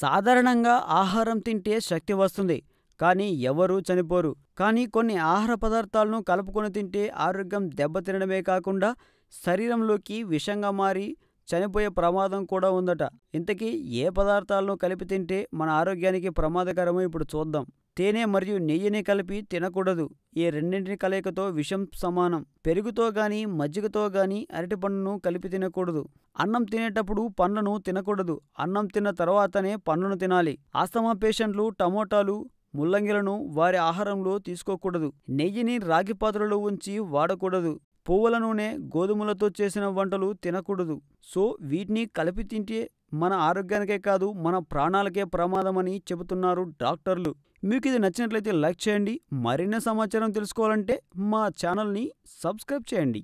సాధారణంగా ఆహారం తింటే శక్తి వస్తుంది కానీ ఎవరూ చనిపోరు. కానీ కొన్ని ఆహార పదార్థాలను కలుపుకొని తింటే ఆరోగ్యం దెబ్బతినడమే కాకుండా శరీరంలోకి విషంగా మారి చనిపోయే ప్రమాదం కూడా ఉందట. ఇంతకీ ఏ పదార్థాలను కలిపి తింటే మన ఆరోగ్యానికి ప్రమాదకరమో ఇప్పుడు చూద్దాం. తేనె మరియు నెయ్యిని కలిపి తినకూడదు. ఈ రెండింటిని కలయికతో విషం సమానం. పెరుగుతో గాని మజ్జిగతో గాని అరటిపండును కలిపి తినకూడదు. అన్నం తినేటప్పుడు పండ్లను తినకూడదు. అన్నం తిన్న తర్వాతనే పండ్లను తినాలి. ఆస్తమా పేషెంట్లు టమోటాలు ముల్లంగిలను వారి ఆహారంలో తీసుకోకూడదు. నెయ్యిని రాగి పాత్రలో ఉంచి వాడకూడదు. పువ్వుల నూనె గోధుమలతో చేసిన వంటలు తినకూడదు. సో వీటిని కలిపి తింటే మన ఆరోగ్యానికే కాదు మన ప్రాణాలకే ప్రమాదమని చెబుతున్నారు డాక్టర్లు. మీకు ఇది నచ్చినట్లయితే లైక్ చేయండి. మరిన్ని సమాచారం తెలుసుకోవాలంటే మా ఛానల్ని సబ్స్క్రైబ్ చేయండి.